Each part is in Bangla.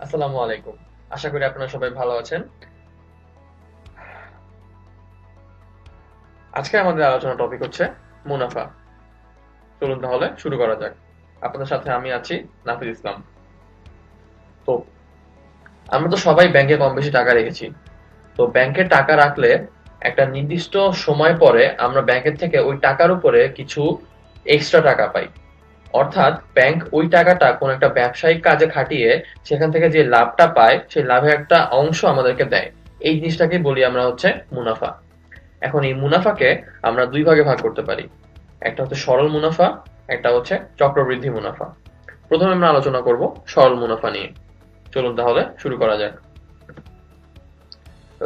আসসালামু আলাইকুম। আশা করি আপনারা সবাই ভালো আছেন। আজকে আমাদের আলোচনা টপিক হচ্ছে মুনাফা। চলুন তাহলে শুরু করা যাক। আপনাদের সাথে আমি আছি নাফিজ ইসলাম। তো, আমরা তো সবাই ব্যাংকে কম বেশি টাকা রেখেছি। তো ব্যাংকে টাকা রাখলে একটা নির্দিষ্ট সময় পরে আমরা ব্যাংকের থেকে ওই টাকার উপরে কিছু এক্সট্রা টাকা পাই। অর্থাৎ ব্যাংক ওই টাকাটা কোন একটা ব্যবসায়িক কাজে খাটিয়ে সেখান থেকে যে লাভটা পায়, সেই লাভের একটা অংশ আমাদেরকে দেয়। এই জিনিসটাকে বলি আমরা হচ্ছে মুনাফা। এখন এই মুনাফাকে আমরা দুই ভাগে ভাগ করতে পারি। একটা হচ্ছে সরল মুনাফা, একটা হচ্ছে চক্রবৃদ্ধি মুনাফা। প্রথমে আমরা আলোচনা করব সরল মুনাফা নিয়ে। চলুন তাহলে শুরু করা যাক।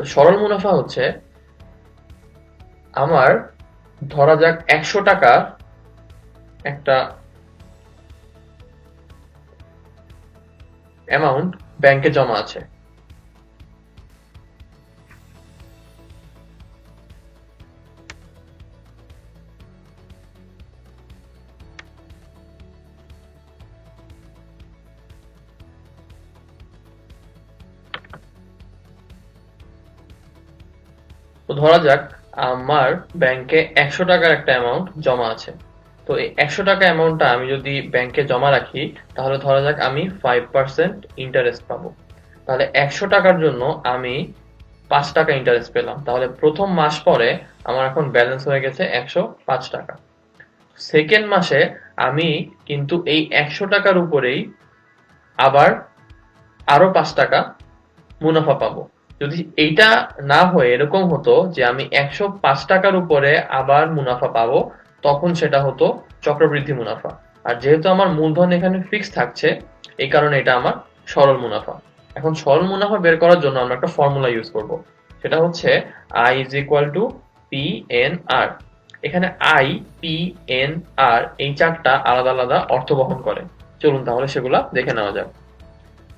সরল মুনাফা হচ্ছে, আমার ধরা যাক একশো টাকা একটা অ্যামাউন্ট ব্যাংকে জমা আছে। তো ধরা যাক, আমার ব্যাংকে একশো টাকার একটা অ্যামাউন্ট জমা আছে। তো এই একশো টাকা অ্যামাউন্টটা আমি যদি ব্যাংকে জমা রাখি, তাহলে ধরা যাক আমি ফাইভ পার্সেন্ট ইন্টারেস্ট পাবো। তাহলে একশো টাকার জন্য আমি পাঁচ টাকা ইন্টারেস্ট পেলাম। তাহলে প্রথম মাস পরে আমার এখন ব্যালেন্স হয়ে গেছে একশো পাঁচ টাকা। সেকেন্ড মাসে আমি কিন্তু এই একশো টাকার উপরেই আবার আরও পাঁচ টাকা মুনাফা পাবো। যদি এইটা না হয়ে এরকম হতো যে আমি একশো পাঁচ টাকার উপরে আবার মুনাফা পাবো তখন সেটা হতো চক্রবৃদ্ধি মুনাফা। আর যেহেতু আমার মূলধন এখানে ফিক্স থাকছে, এই কারণে এটা আমার সরল মুনাফা। এখন সরল মুনাফা বের করার জন্য আমরা একটা ফর্মুলা ইউজ করব। সেটা হচ্ছে I is equal to P N R এখানে আই পি এন আর এই চারটা আলাদা আলাদা অর্থ বহন করে। চলুন তাহলে সেগুলা দেখে নেওয়া যাক।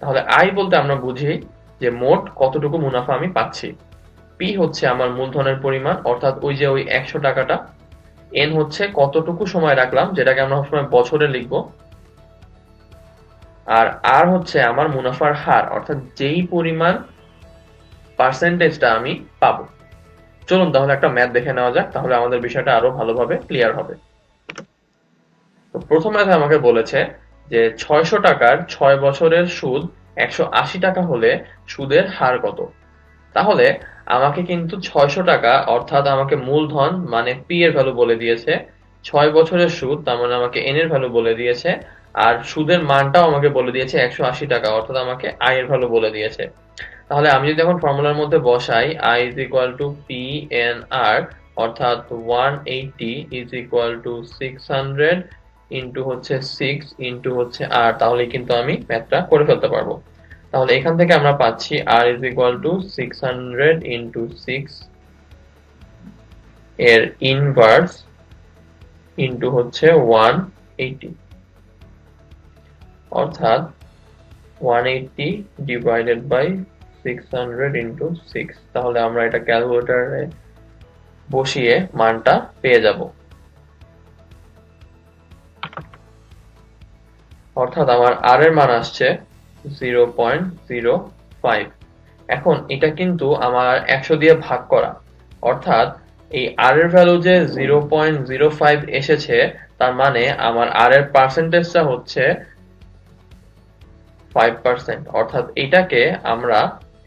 তাহলে আই বলতে আমরা বুঝি যে মোট কতটুকু মুনাফা আমি পাচ্ছি। পি হচ্ছে আমার মূলধনের পরিমাণ, অর্থাৎ ওই যে ওই একশো টাকাটা এন হচ্ছে কতটুকু সময় রাখলাম, যেটাকে আমরা সবসময় বছরে লিখব। আর আর হচ্ছে আমার মুনাফার হার, অর্থাৎ যেই পরিমাণ পার্সেন্টেজটা আমি পাবো। চলুন তাহলে একটা ম্যাথ দেখে নেওয়া যাক, তাহলে আমাদের বিষয়টা আরও ভালোভাবে ক্লিয়ার হবে। তো প্রথম ম্যাথে আমাকে বলেছে যে ছয়শো টাকার ছয় বছরের সুদ একশো আশি টাকা হলে সুদের হার কত? তাহলে আমাকে কিন্তু ছয়শো টাকা, অর্থাৎ আমাকে মূলধন মানে পি এর ভ্যালু বলে দিয়েছে, ছয় বছরের সুদ, তার মানে আমাকে এন এর ভ্যালু বলে দিয়েছে, আর সুদের মানটাও আমাকে বলে দিয়েছে একশো আশি টাকা, অর্থাৎ আমাকে আই এর ভ্যালু বলে দিয়েছে। তাহলে আমি যদি এখন ফর্মুলার মধ্যে বসাই I is equal to P N R অর্থাৎ one eighty is equal to six hundred into হচ্ছে সিক্স ইন্টু হচ্ছে আর তাহলে কিন্তু আমি ম্যাথটা করে ফেলতে পারব। তাহলে এখান থেকে আমরা পাচ্ছি R is equal to six hundred into six এর ইনভার্স ইন্টু হচ্ছে ওয়ান এইটি অর্থাৎ one eighty divided by six hundred into six তাহলে আমরা এটা ক্যালকুলেটারে বসিয়ে মানটা পেয়ে যাব। অর্থাৎ আমার আর এর মান আসছে জিরো পয়েন্ট জিরো ফাইভ এখন এটা কিন্তু আমার একশো দিয়ে ভাগ করা। অর্থাৎ এই এর ভ্যালু যে জিরো পয়েন্ট জিরো ফাইভ এসেছে, তার মানে আমার এর পার্সেন্টেজটা হচ্ছে অর্থাৎ এটাকে আমরা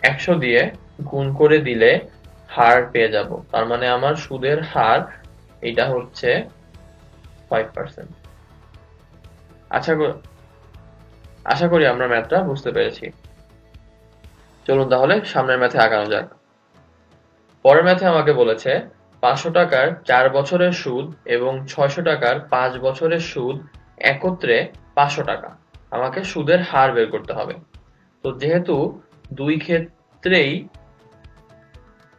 একশো দিয়ে গুণ করে দিলে হার পেয়ে যাব। তার মানে আমার সুদের হার এটা হচ্ছে ফাইভ পার্সেন্ট আচ্ছা আশা করি আমরা ম্যাথটা বুঝতে পেরেছি। চলুন তাহলে সামনের ম্যাথে আগানো যাক। পরের ম্যাথে আমাকে বলেছে, পাঁচশো টাকার চার বছরের সুদ এবং ছয়শো টাকার পাঁচ বছরের সুদ একত্রে পাঁচশো টাকা। আমাকে সুদের হার বের করতে হবে। তো যেহেতু দুই ক্ষেত্রেই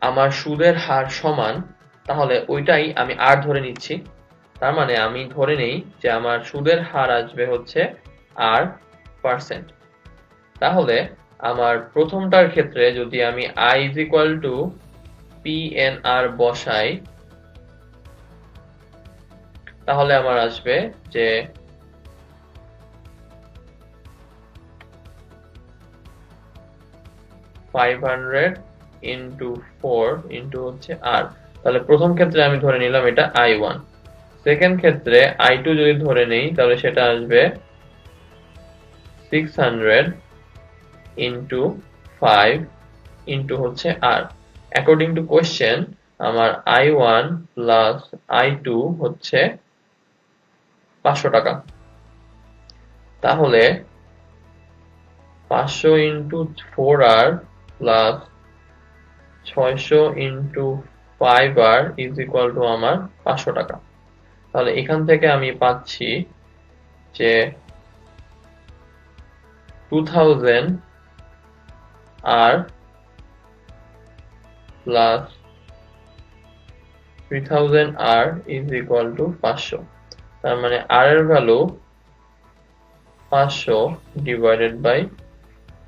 আমার সুদের হার সমান, তাহলে ওইটাই আমি আর ধরে নিচ্ছি। তার মানে আমি ধরে নেই যে আমার সুদের হার আসবে হচ্ছে আর পার্সেন্ট। তাহলে আমার প্রথমটার ক্ষেত্রে যদি আমি I is equal to P N R বসাই, তাহলে আমার আসবে যে five hundred into four into হচ্ছে আর তাহলে প্রথম ক্ষেত্রে আমি ধরে নিলাম এটা আই ওয়ান সেকেন্ড ক্ষেত্রে আই টু যদি ধরে নেই, তাহলে সেটা আসবে six hundred into five into হচ্ছে আর অ্যাকর্ডিং টু কোয়েশ্চেন আমার I one plus I two হচ্ছে পাঁচশো টাকা। তাহলে পাঁচশো ইন্টু ফোর আর প্লাস ছয়শো into five R is equal to আমার পাঁচশো টাকা। তাহলে এখান থেকে আমি পাচ্ছি যে two thousand R plus three thousand R is equal to পাঁচশো তার মানে আর এর ভ্যালু পাঁচশো ডিভাইডেড বাই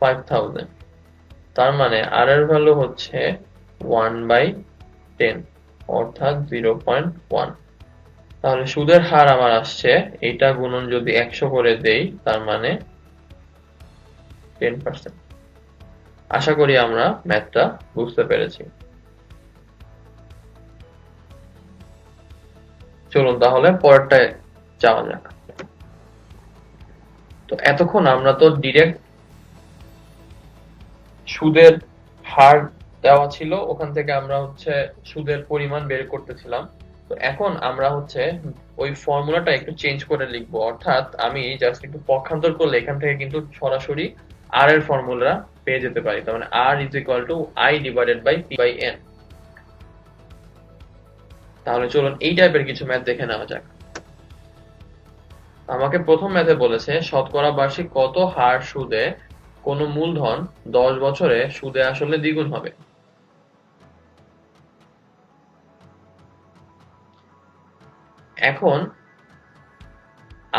ফাইভ থাউজেন্ড তার মানে আর এর ভ্যালু হচ্ছে ওয়ান বাই টেন অর্থাৎ জিরো পয়েন্ট ওয়ান তাহলে সুদের হার আমার আসছে এটা গুণন যদি একশো করে দেই, তার মানে টেন পার্সেন্ট আশা করি আমরা ম্যাথটা বুঝতে পেরেছি। চলুন তাহলে পরেরটায় যাওয়া যাক। তো এতক্ষণ আমরা তো ডিরেক্ট সুদের হার দেওয়া ছিল, ওখান থেকে আমরা হচ্ছে সুদের পরিমাণ বের করতেছিলাম। তো এখন আমরা হচ্ছে ওই ফর্মুলাটা একটু চেঞ্জ করে লিখব। অর্থাৎ আমি জাস্ট একটু পক্ষান্তর করলে এখান থেকে কিন্তু সরাসরি আর এর ফর্মুলা পেয়ে যেতে পারি। তার মানে R is equal to I divided by P by N তাহলে চলুন এই টাইপের কিছু ম্যাথ দেখে নেওয়া যাক। আমাকে প্রথম ম্যাথে বলেছে, শতকরা বার্ষিক কত হার সুদে কোন মূলধন দশ বছরে সুদে আসলে দ্বিগুণ হবে? এখন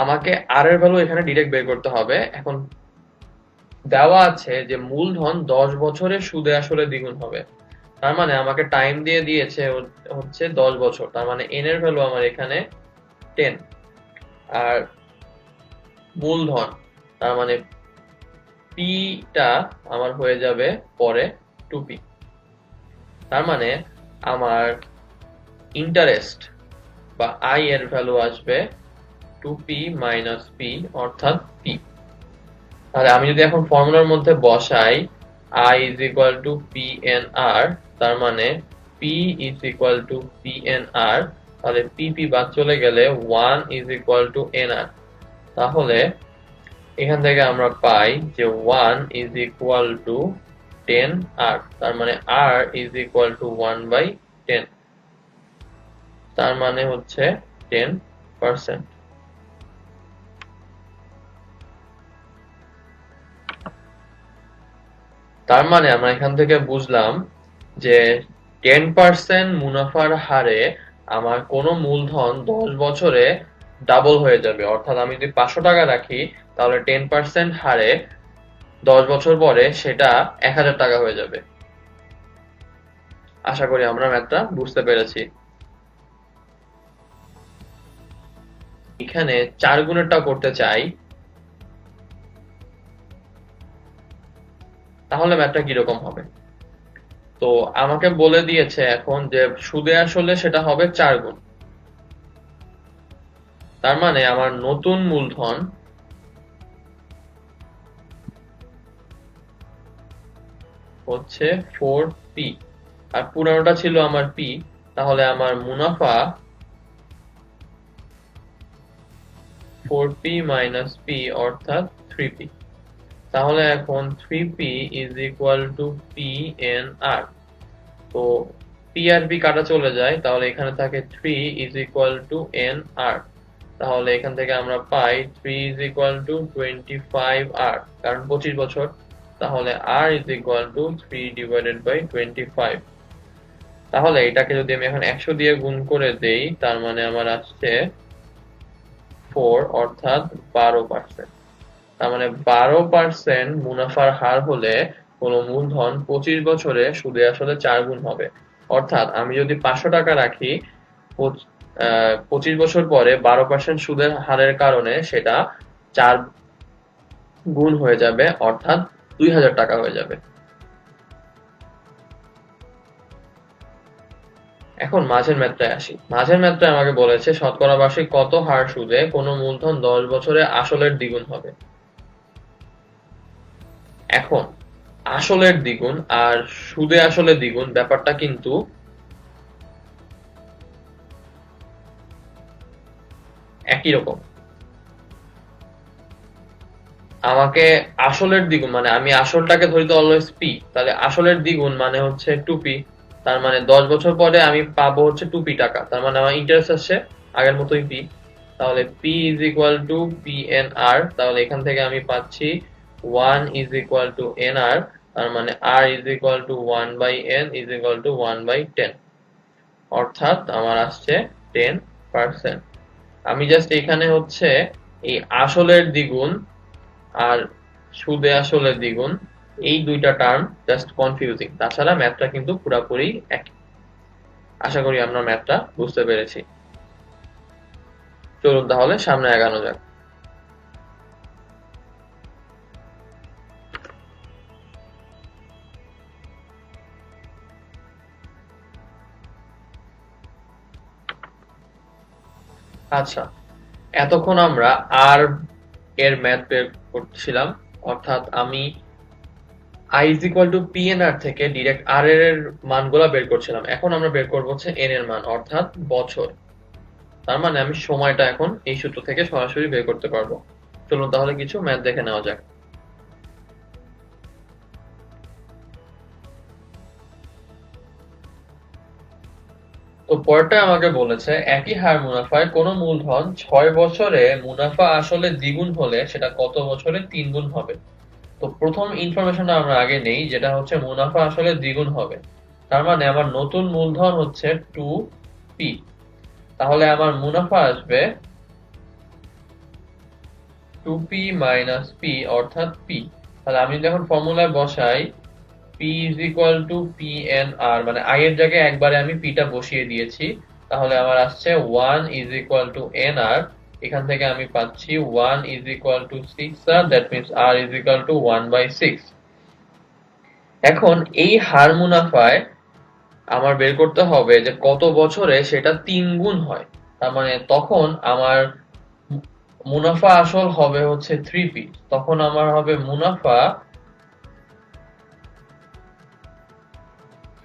আমাকে আর এর ভ্যালু এখানে ডিরেক্ট বের করতে হবে। এখন দেওয়া আছে যে মূলধন দশ বছরে সুদে আসলে দ্বিগুণ হবে। তার মানে আমাকে টাইম দিয়ে দিয়েছে হচ্ছে দশ বছর। তার মানে এন এর ভ্যালু আমার এখানে টেন আর মূলধন, তার মানে পিটা আমার হয়ে যাবে পরে টু পি তার মানে আমার ইন্টারেস্ট বা আই এর ভ্যালু আসবে টু পি মাইনাস পি অর্থাৎ পি তাহলে আমি যদি এখন ফর্মুলার মধ্যে বসাই I is equal to P N R তার মানে P is equal to P N R তাহলে পি পি বাদ চলে গেলে one is equal to N R তাহলে এখান থেকে আমরা পাই যে one is equal to ten R তার মানে R is equal to one by ten তার মানে হচ্ছে টেন পার্সেন্ট তার মানে আমরা এখান থেকে বুঝলাম যে টেন পার্সেন্ট মুনাফার হারে আমার কোনো মূলধন দশ বছরে ডাবল হয়ে যাবে। অর্থাৎ আমি যদি পাঁচশো টাকা রাখি, তাহলে টেন পার্সেন্ট হারে দশ বছর পরে সেটা এক হাজার টাকা হয়ে যাবে। আশা করি আমরা ম্যাথটা বুঝতে পেরেছি। এখানে চার গুণেরটা করতে চাই তাহলে ম্যাথটা কীরকম হবে? তো আমাকে বলে দিয়েছে এখন যে সুদে আসলে সেটা হবে চার গুণ। তার মানে আমার নতুন মূলধন হচ্ছে ফোর পি আর পুরানোটা ছিল আমার পি তাহলে আমার মুনাফা ফোর পি মাইনাস পি অর্থাৎ থ্রি পি তাহলে এখন three P is equal to P N R তো পি আর পি কাটা চলে যায়, তাহলে এখানে থাকে three is equal to N R তাহলে এখান থেকে আমরা পাই three is equal to twenty five R কারণ পঁচিশ বছর। তাহলে R is equal to three divided by twenty five তাহলে এটাকে যদি আমি এখন একশো দিয়ে গুণ করে দেই, তার মানে আমার আসছে ফোর অর্থাৎ বারো পার্সেন্ট তার মানে বারো পার্সেন্ট মুনাফার হার হলে কোনো মূলধন পঁচিশ বছরে সুদে আসলে চার গুণ হবে। অর্থাৎ আমি যদি পাঁচশো টাকা রাখি পঁচিশ বছর পরে বারো পার্সেন্ট সুদের হারের কারণে সেটা চার গুণ হয়ে যাবে, অর্থাৎ দুই হাজার টাকা হয়ে যাবে। এখন মাঝের ম্যাথটায় আসি। মাঝের ম্যাথটায় আমাকে বলেছে, শতকরা বার্ষিক কত হার সুদে কোনো মূলধন দশ বছরে আসলের দ্বিগুণ হবে? এখন, আসলের দ্বিগুণ আর সুদে আসলে দ্বিগুণ, ব্যাপারটা কিন্তু একই রকম। আমাকে আসলের দ্বিগুণ মানে আমি আসলটাকে ধরি তো অলওয়েজ পি তাহলে আসলের দ্বিগুণ মানে হচ্ছে টু পি তার মানে দশ বছর পরে আমি পাবো হচ্ছে টু পি টাকা, তার মানে আমার ইন্টারেস্ট আসছে আগের মতোই পি তাহলে P is equal to P N R তাহলে এখান থেকে আমি পাচ্ছি one is equal to N R তার মানে R is equal to one by N is equal to one by ten অর্থাৎ আমার আসছে টেন পার্সেন্ট আমি জাস্ট এখানে হচ্ছে এই আসলের দ্বিগুণ আর সুদে আসলের দ্বিগুণ, এই দুইটা টার্ম জাস্ট কনফিউজিং তাছাড়া ম্যাথটা কিন্তু পুরাপুরি এক আশা করি আমরা ম্যাথটা বুঝতে পেরেছি। চলুন তাহলে সামনে এগানো যাক। আচ্ছা এতক্ষণ আমরা আর এর ম্যাথ বের করছিলাম, অর্থাৎ আমি I is equal to P N R থেকে ডিরেক্ট আর এর মানগুলা বের করছিলাম। এখন আমরা বের করব হচ্ছে এন এর মান, অর্থাৎ বছর। তার মানে আমি সময়টা এখন এই সূত্র থেকে সরাসরি বের করতে পারব। চলুন তাহলে কিছু ম্যাথ দেখে নেওয়া যাক। তো পরটা আমাকে বলেছে, একই হার মুনাফায় কোন মূলধন ছয় বছরে মুনাফা আসলে দ্বিগুণ হলে সেটা কত বছরে তিন গুণ হবে? তো প্রথম ইনফরমেশনটা আমরা আগে নেই, যেটা হচ্ছে মুনাফা আসলে দ্বিগুণ হবে। তার মানে আমার নতুন মূলধন হচ্ছে টু পি তাহলে আমার মুনাফা আসবে টু পি মাইনাস পি অর্থাৎ পি তাহলে আমি যখন ফর্মুলায় বসাই P is equal to P N R মানে আই এর জায়গায় একবারে আমি পিটা বসিয়ে দিয়েছি, তাহলে আমার আসছে one is equal to N R এখান থেকে আমি পাচ্ছি one is equal to six R that means R is equal to one by six এখন এই হার মুনাফায় আমার বের করতে হবে যে কত বছরে সেটা তিন গুণ হয়, তার মানে তখন আমার মুনাফা আসল হবে হচ্ছে থ্রি পি তখন আমার হবে মুনাফা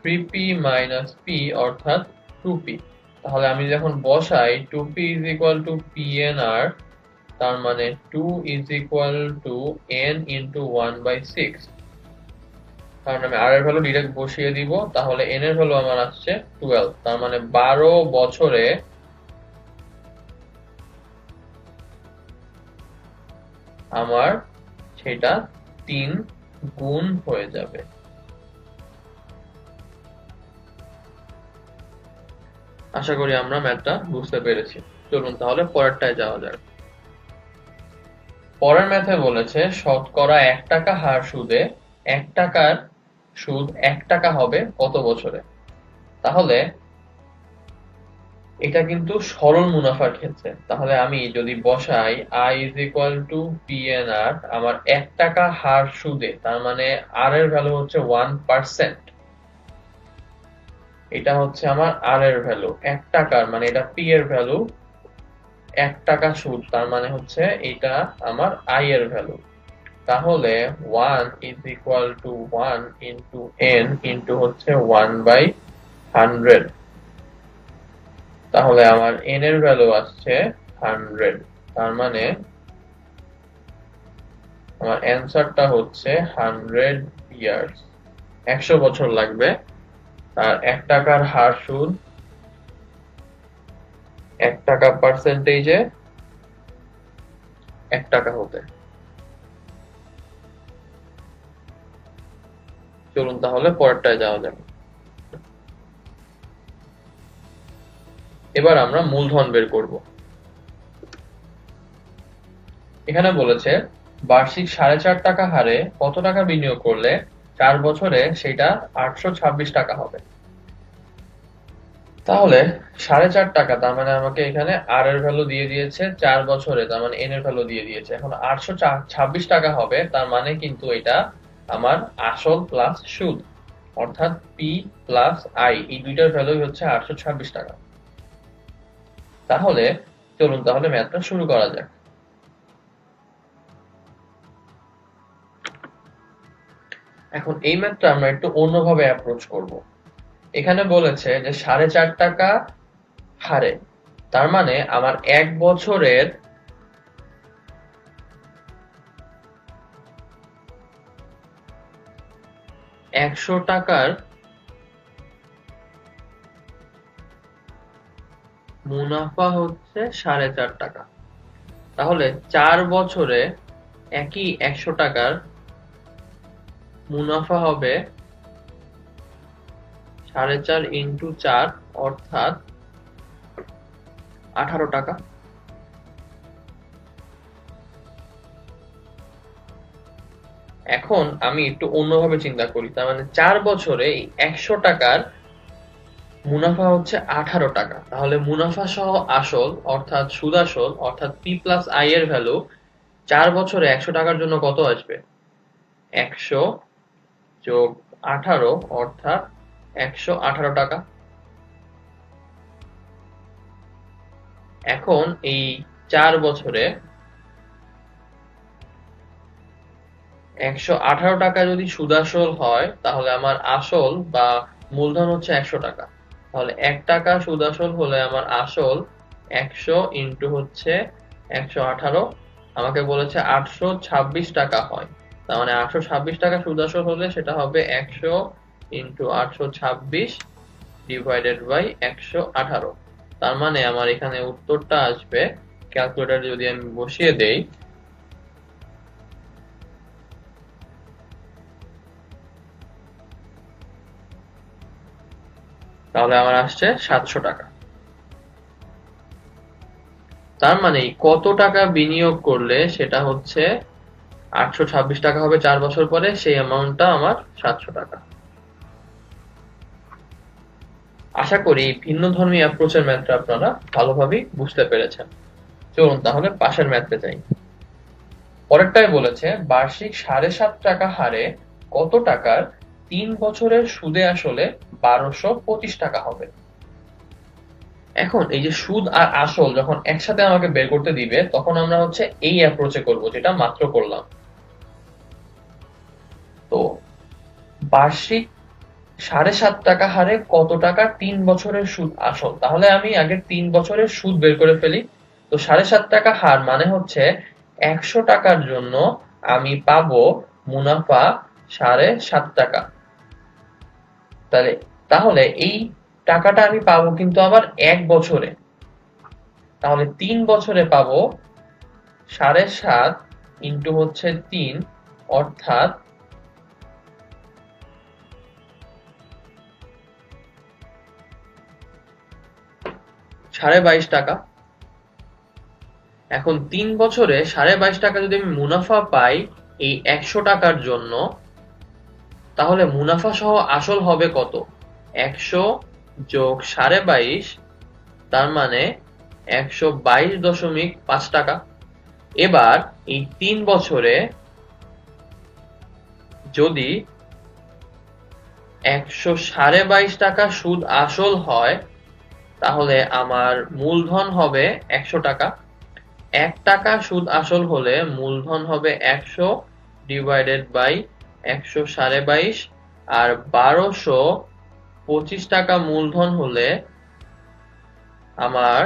থ্রি পি মাইনাস পি অর্থাৎ টু পি তাহলে আমি যখন বসাই two P is equal to P N R তার মানে two is equal to N into one by six কারণ আমি আর এর ভ্যালু ডিরেক্ট বসিয়ে দিব, তাহলে এন এর ভ্যালু আমার আসছে টুয়েলভ তার মানে বারো বছরে আমার সেটা তিন গুণ হয়ে যাবে। আশা করি আমরা ম্যাথটা বুঝতে পেরেছি। চলুন তাহলে পরেরটায় যাওয়া যাক। পরের ম্যাথে বলেছে, শতকরা এক টাকা হার সুদে এক টাকার সুদ এক টাকা হবে কত বছরে? তাহলে এটা কিন্তু সরল মুনাফার ক্ষেত্রে তাহলে আমি যদি বসাই I is equal to P N R আমার এক টাকা হার সুদে, তার মানে আর এর ভ্যালু হচ্ছে ওয়ান পার্সেন্ট এটা হচ্ছে আমার আর এর ভ্যালু এক টাকার মানে এটা পি এর ভ্যালু এক টাকা সুদ, তার মানে হচ্ছে এটা আমার আই এর ভ্যালু তাহলে one is equal to one into N into হচ্ছে ওয়ান বাই হান্ড্রেড তাহলে আমার এন এর ভ্যালু আসছে হান্ড্রেড তার মানে আমার অ্যান্সারটা হচ্ছে হান্ড্রেড ইয়ার্স একশো বছর লাগবে। আর এক টাকার হার সুদ এক টাকা পার্সেন্টেজে এক টাকা হতে। চলুন তাহলে পরেরটায় যাওয়া যাবে এবার আমরা মূলধন বের করব। এখানে বলেছে, বার্ষিক সাড়ে চার টাকা হারে কত টাকা বিনিয়োগ করলে চার বছরে সেটা আটশো ছাব্বিশ টাকা হবে। তাহলে সাড়ে চার টাকা, তার মানে আমাকে এখানে আর এর ভ্যালু দিয়ে দিয়েছে চার বছরে, তার মানে এন এর ভ্যালু দিয়ে দিয়েছে। এখন আটশো ছাব্বিশ টাকা হবে, তার মানে কিন্তু এটা আমার আসল প্লাস সুদ অর্থাৎ পি প্লাস আই এই দুইটার ভ্যালু হচ্ছে আটশো ছাব্বিশ টাকা। তাহলে চলুন, তাহলে ম্যাথটা শুরু করা যাক। এখন এই ম্যাথটা আমরা একটু অন্যভাবে অ্যাপ্রোচ করব। এখানে বলেছে যে সাড়ে চার টাকা হারে। তার মানে আমার এক বছরের একশো টাকার মুনাফা হচ্ছে সাড়ে চার টাকা। তাহলে চার বছরে একই একশো টাকার মুনাফা হবে সাড়ে চার ইন্টু চার, অর্থাৎ আঠারো টাকা। এখন আমি একটু অন্যভাবে চিন্তা করি, তার মানে চার বছরে একশো টাকার মুনাফা হচ্ছে আঠারো টাকা। তাহলে মুনাফা সহ আসল, অর্থাৎ সুদ আসল, অর্থাৎ পি প্লাস আই এর ভ্যালু চার বছরে একশো টাকার জন্য কত আসবে? একশো যোগ আঠারো, অর্থাৎ একশো আঠারো টাকা। এখন এই চার বছরে একশো আঠারো টাকা যদি সুদাসল হয়, তাহলে আমার আসল বা মূলধন হচ্ছে একশো টাকা। তাহলে এক টাকা সুদাসল হলে আমার আসল একশো ইন্টু হচ্ছে একশো আঠারো। আমাকে বলেছে আটশো ছাব্বিশ টাকা হয়। তার মানে আটশো ছাব্বিশ টাকা সুদাসল হলে সেটা হবে একশো ইন্টু আটশো ছাব্বিশ ডিভাইডেড বাই একশো আঠারো। তার মানে আমার এখানে উত্তরটা আসবে ক্যালকুলেটার যদি আমি বসিয়ে দেই, তাহলে আমার আসছে সাতশো টাকা। তার মানে কত টাকা বিনিয়োগ করলে সেটা হচ্ছে আটশো ছাব্বিশ টাকা হবে চার বছর পরে, সেই অ্যামাউন্টটা আমার সাতশো টাকা। আশা করি ভিন্ন ধর্মী অ্যাপ্রোচের ম্যাথটা আপনারা ভালোভাবেই বুঝতে পেরেছেন। চলুন তাহলে পাশের ম্যাথে যাই। পরেরটাই বলেছে, বার্ষিক সাড়ে সাত টাকা হারে কত টাকার তিন বছরের সুদে আসলে বারোশো পঁচিশ টাকা হবে? এখন এই যে সুদ আর আসল যখন একসাথে আমাকে বের করতে দিবে, তখন আমরা হচ্ছে এই অ্যাপ্রোচে করব, যেটা মাত্র করলাম। বার্ষিক সাড়ে সাত টাকা হারে কত টাকা? তিন বছরের সুদ আসল। তাহলে আমি আগে তিন বছরের সুদ বের করে ফেলি। তো সাড়ে সাত টাকা হার মানে হচ্ছে একশো টাকার জন্য আমি পাবো মুনাফা সাড়ে সাত টাকা। তাহলে তাহলে এই টাকাটা আমি পাবো কিন্তু আবার এক বছরে। তাহলে তিন বছরে পাবো সাড়ে সাত ইন্টু হচ্ছে তিন, অর্থাৎ সাড়ে বাইশ টাকা। এখন তিন বছরে সাড়ে বাইশ টাকা যদি আমি মুনাফা পাই এই একশো টাকার জন্য, তাহলে মুনাফা সহ আসল হবে কত? একশো যোগ সাড়ে বাইশ, তার মানে একশো বাইশ দশমিক পাঁচ টাকা। এবার এই তিন বছরে যদি একশো সাড়ে বাইশ টাকা সুদ আসল হয় তাহলে আমার মূলধন হবে একশো টাকা। এক টাকা সুদ আসল হলে মূলধন হবে একশো ডিভাইডেড বাই একশো সাড়ে বাইশ, আর বারোশো পঁচিশ টাকা মূলধন হলে আমার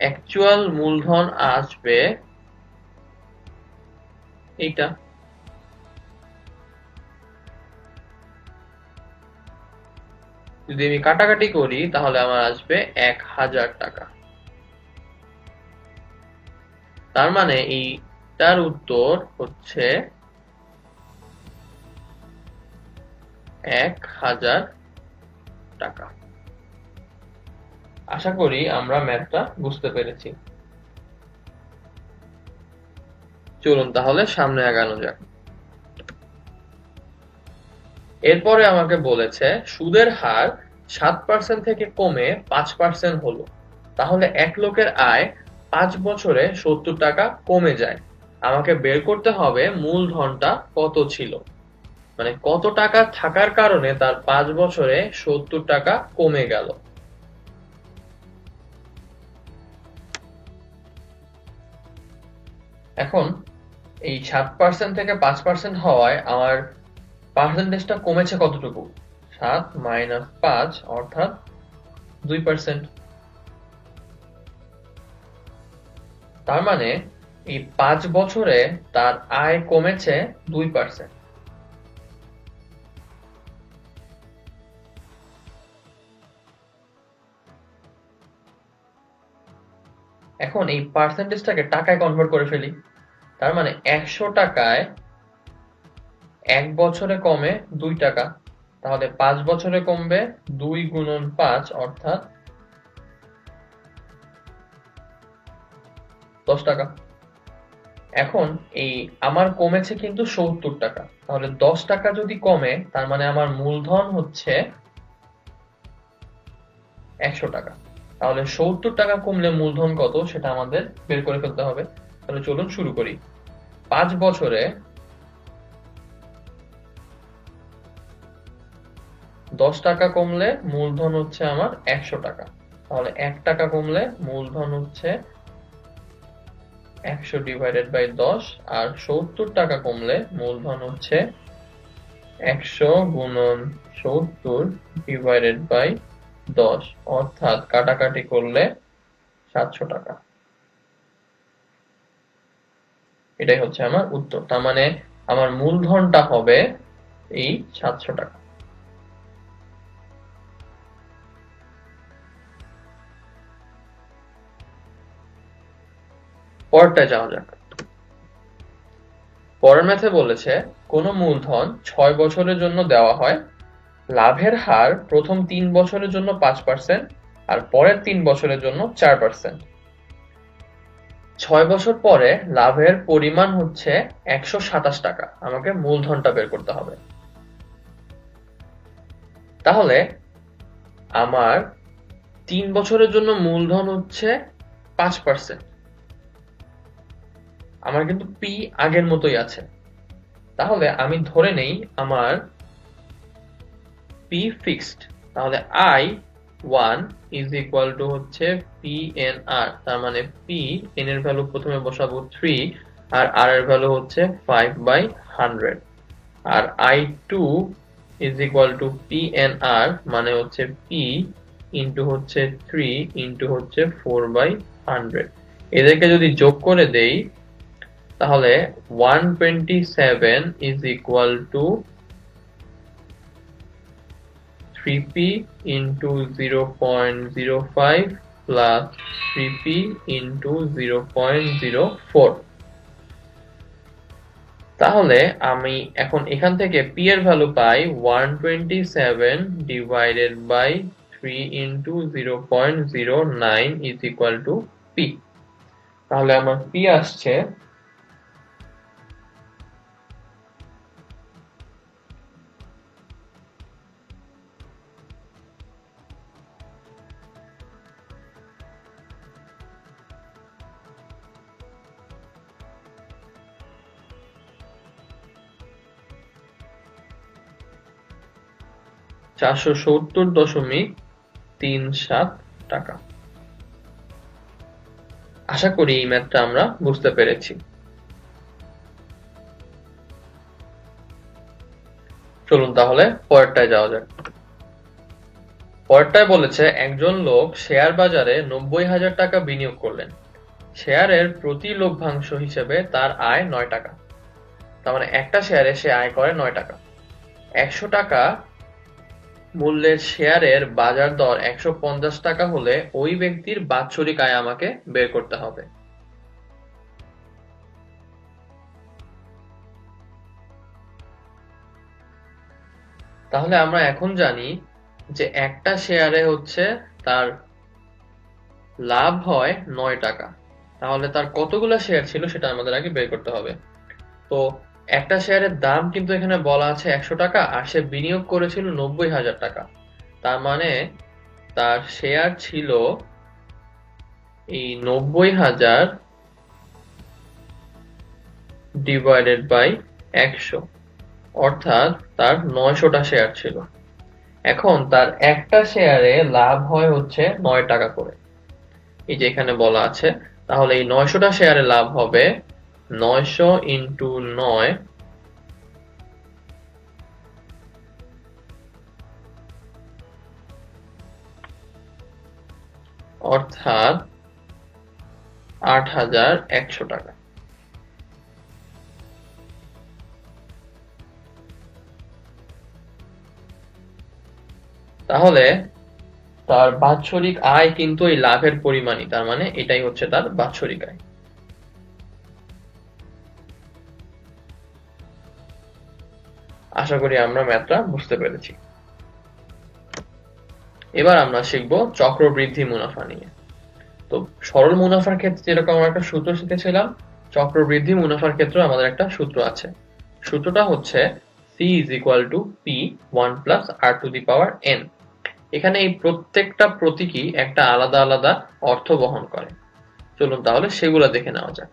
অ্যাকচুয়াল মূলধন আসবে এইটা। যদি আমি কাটাকাটি করি, তাহলে আমার আসবে এক হাজার টাকা। তার মানে এইটার উত্তর হচ্ছে এক হাজার টাকা। আশা করি আমরা ম্যাথটা বুঝতে পেরেছি। চলুন তাহলে সামনে আগানো যাক। এরপরে আমাকে বলেছে, সুদের হার সাত পার্সেন্ট থেকে কমে পাঁচ পার্সেন্ট হলো। তাহলে এক লোকের আয় পাঁচ বছরে সত্তর টাকা কমে যায়। আমাকে বের করতে হবে মূলধনটা কত ছিল? মানে কত টাকা থাকার কারণে তার পাঁচ বছরে সত্তর টাকা কমে গেল। এখন এই সাত পার্সেন্ট থেকে পাঁচ পার্সেন্ট হওয়ায় আমার পার্সেন্টেজটা কমেছে কতটুকু? সাত মাইনাস পাঁচ, অর্থাৎ দুই পার্সেন্ট। তার মানে এই পাঁচ বছরে তার আয় কমেছে দুই পার্সেন্ট। এখন এই পার্সেন্টেজটাকে টাকায় কনভার্ট করে ফেলি। তার মানে একশো টাকায় এক বছরে কমে দুই টাকা। তাহলে পাঁচ বছরে কমবে দুই গুণন পাঁচ, অর্থাৎ দশ টাকা। এখন এই আমার কমেছে কিন্তু সত্তর টাকা। তাহলে দশ টাকা যদি কমে, তার মানে আমার মূলধন হচ্ছে একশো টাকা। তাহলে সত্তর টাকা কমলে মূলধন কত, সেটা আমাদের বের করে ফেলতে হবে। তাহলে চলুন শুরু করি। পাঁচ বছরে দশ টাকা কমলে মূলধন হচ্ছে আমার একশো টাকা। তাহলে এক টাকা কমলে মূলধন হচ্ছে একশো ডিভাইডেড বাই দশ, আর সত্তর টাকা কমলে মূলধন হচ্ছে একশো গুণন সত্তর ডিভাইডেড বাই দশ, অর্থাৎ কাটাকাটি করলে সাতশো টাকা। এটাই হচ্ছে আমার উত্তর। তার মানে আমার মূলধনটা হবে এই সাতশো টাকা। পরেরটা যাওয়া যাক। পরের ম্যাথে বলেছে, কোনো মূলধন ছয় বছরের জন্য দেওয়া হয়, লাভের হার প্রথম তিন বছরের জন্য পাঁচ পার্সেন্ট আর পরের তিন বছরের জন্য চার পার্সেন্ট। ছয় বছর পরে লাভের পরিমাণ হচ্ছে একশো সাতাশ টাকা। আমাকে মূলধনটা বের করতে হবে। তাহলে আমার তিন বছরের জন্য মূলধন হচ্ছে পাঁচ পার্সেন্ট। আমার কিন্তু পি আগের মতোই আছে। তাহলে আমি ধরে নেই আমার পি ফিক্সড তাহলে I one is equal to হচ্ছে পি এন আর তার মানে পি এন এর ভ্যালু প্রথমে বসাবো থ্রি আর আর এর ভ্যালু হচ্ছে five by hundred R I two is equal to P N R মানে হচ্ছে পি ইন্টু হচ্ছে থ্রি ইন্টু হচ্ছে ফোর বাই হান্ড্রেড এদেরকে যদি যোগ করে দেই তাহলে one twenty seven is equal to three P into zero point zero five plus three P into zero point four তাহলে আমি এখন এখান থেকে পি এর value pi one twenty seven divided by three into zero point zero nine is equal to P তাহলে আমার পি আসছে চারশো সত্তর দশমিক তিন সাত টাকা। আশা করি এই ম্যাথটা আমরা বুঝতে পেরেছি। চলুন তাহলে পরেরটায় যাওয়া যাক। পরেরটায় বলেছে, একজন লোক শেয়ার বাজারে নব্বই হাজার টাকা বিনিয়োগ করলেন। শেয়ারের প্রতি লভ্যাংশ হিসেবে তার আয় নয় টাকা। তার মানে একটা শেয়ারে সে আয় করে নয় টাকা। একশো টাকা মূল্যের শেয়ারের বাজার দর একশো পঞ্চাশ টাকা হলে ওই ব্যক্তির বাৎসরিক আয় আমাকে বের করতে হবে। তাহলে আমরা এখন জানি যে একটা শেয়ারে হচ্ছে তার লাভ হয় নয় টাকা। তাহলে তার কতগুলো শেয়ার ছিল সেটা আমাদের আগে বের করতে হবে। তো একটা শেয়ারের দাম কিন্তু এখানে বলা আছে একশো টাকা, আর সে বিনিয়োগ করেছিল নব্বই হাজার টাকা। তার মানে তার শেয়ার ছিল এই নব্বই হাজার ডিভাইডেড বাই একশো। অর্থাৎ তার নয়শোটা শেয়ার ছিল। এখন তার একটা শেয়ারে লাভ হয় হচ্ছে নয় টাকা করে। এই যে এখানে বলা আছে, তাহলে এই নয়শোটা শেয়ারে লাভ হবে নয়শো ইন্টু নয় অর্থাৎ আট হাজার একশো টাকা। তাহলে তার বাৎসরিক আয় কিন্তু এই লাভের পরিমাণই, তার মানে এটাই হচ্ছে তার বাৎসরিক আয়। আশা করি আমরা ম্যাথটা বুঝতে পেরেছি। এবার আমরা শিখব চক্রবৃদ্ধি মুনাফা নিয়ে। তো সরল মুনাফার ক্ষেত্রে যেরকম আমরা একটা সূত্র শিখেছিলাম, চক্রবৃদ্ধি মুনাফার ক্ষেত্রে আমাদের একটা সূত্র আছে। সূত্রটা হচ্ছে C is equal to P one plus R to the power N এখানে এই প্রত্যেকটা প্রতীকী একটা আলাদা আলাদা অর্থ বহন করে। চলুন তাহলে সেগুলো দেখে নেওয়া যাক।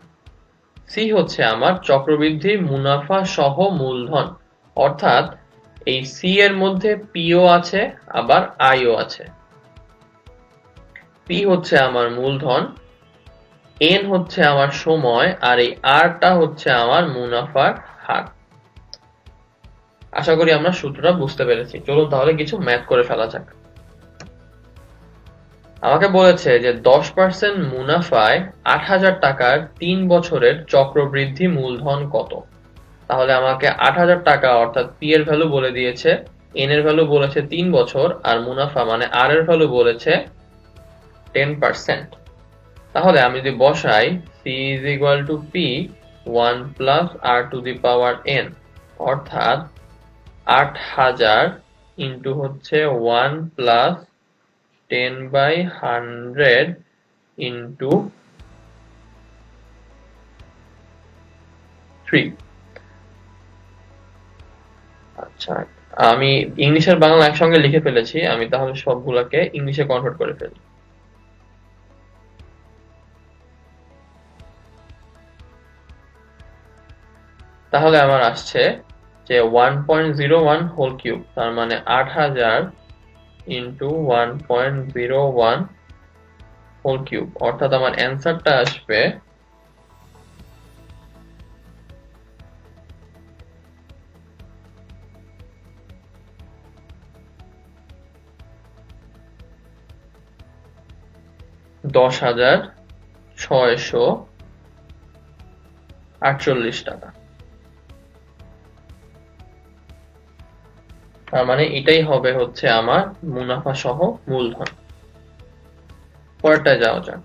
সি হচ্ছে আমার চক্রবৃদ্ধি মুনাফা সহ মূলধন। অর্থাৎ এই সি এর মধ্যে পিও আছে, আবার আইও আছে। পি হচ্ছে আমার মূলধন এন হচ্ছে আমার সময়, আর এই আরটা হচ্ছে আমার মুনাফার হার। আশা করি আমরা সূত্রটা বুঝতে পেরেছি। চলুন তাহলে কিছু ম্যাথ করে ফেলা যাক। আমাকে বলেছে যে দশ পার্সেন্ট মুনাফায় আট হাজার টাকার তিন বছরের চক্রবৃদ্ধি মূলধন কত? তাহলে আমাকে আট হাজার টাকা, অর্থাৎ পি এর ভ্যালু বলে দিয়েছে এন এর ভ্যালু বলেছে তিন বছর, আর মুনাফা মানে আর এর ভ্যালু বলেছে টেন পার্সেন্ট তাহলে আমি যদি বসাই C is equal to P one plus R to the power N অর্থাৎ আট হাজার ইন্টু হচ্ছে one plus ten by hundred into three আচ্ছা আমি ইংলিশ আর বাংলা একসঙ্গে লিখে ফেলেছি, আমি তাহলে সবগুলোকে ইংলিশে কনভার্ট করে ফেলি। তাহলে আমার আসছে যে one point zero one whole cube তার মানে আট হাজার into one point zero one whole cube অর্থাৎ আমার অ্যান্সারটা আসবে দশ হাজার ছয়শো আটচল্লিশ টাকা। তার মানে এটাই হবে হচ্ছে আমার মুনাফা সহ মূলধন। পরেরটা যাওয়া যাক।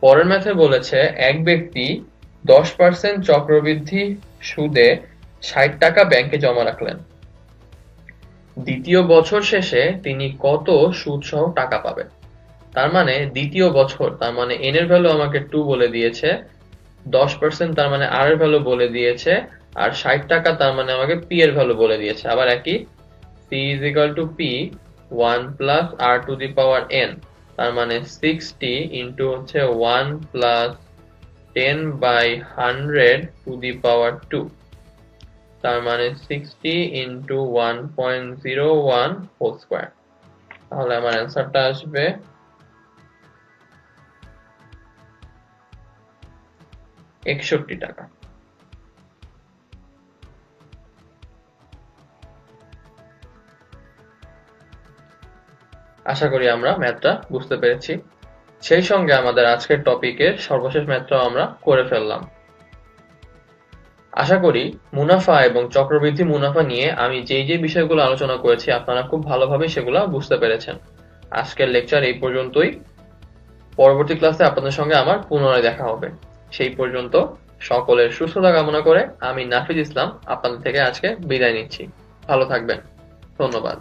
পরের ম্যাথে বলেছে এক ব্যক্তি দশ পার্সেন্ট চক্রবৃদ্ধি সুদে ষাট টাকা ব্যাংকে জমা রাখলেন। দ্বিতীয় বছর শেষে তিনি কত সুদ সহ টাকা পাবেন? তার মানে দ্বিতীয় বছর, তার মানে এন এর ভ্যালু আমাকে টু বলে দিয়েছে, দশ পার্সেন্ট তার মানে আর এর ভ্যালু বলে দিয়েছে, আর ষাট টাকা তার মানে আমাকে পি এর ভ্যালু বলে দিয়েছে। আবার একই C is equal to P one plus R to the power N তার মানে সিক্সটি ইন্টু হচ্ছে one plus ten by hundred to the power two তার মানে sixty into one point zero one whole square তাহলে আমার অ্যান্সারটা আসবে একষট্টি টাকা। আশা করি আমরা ম্যাথটা বুঝতে পেরেছি। সেই সঙ্গে আমাদের আজকের টপিকের সর্বশেষ ম্যাথটাও আমরা করে ফেললাম। আশা করি মুনাফা এবং চক্রবৃদ্ধি মুনাফা নিয়ে আমি যেই যে বিষয়গুলো আলোচনা করেছি, আপনারা খুব ভালোভাবে সেগুলো বুঝতে পেরেছেন। আজকের লেকচার এই পর্যন্তই। পরবর্তী ক্লাসে আপনাদের সঙ্গে আমার পুনরায় দেখা হবে। সেই পর্যন্ত সকলের সুস্থতা কামনা করে আমি নাফিজ ইসলাম আপনাদের থেকে আজকে বিদায় নিচ্ছি। ভালো থাকবেন। ধন্যবাদ।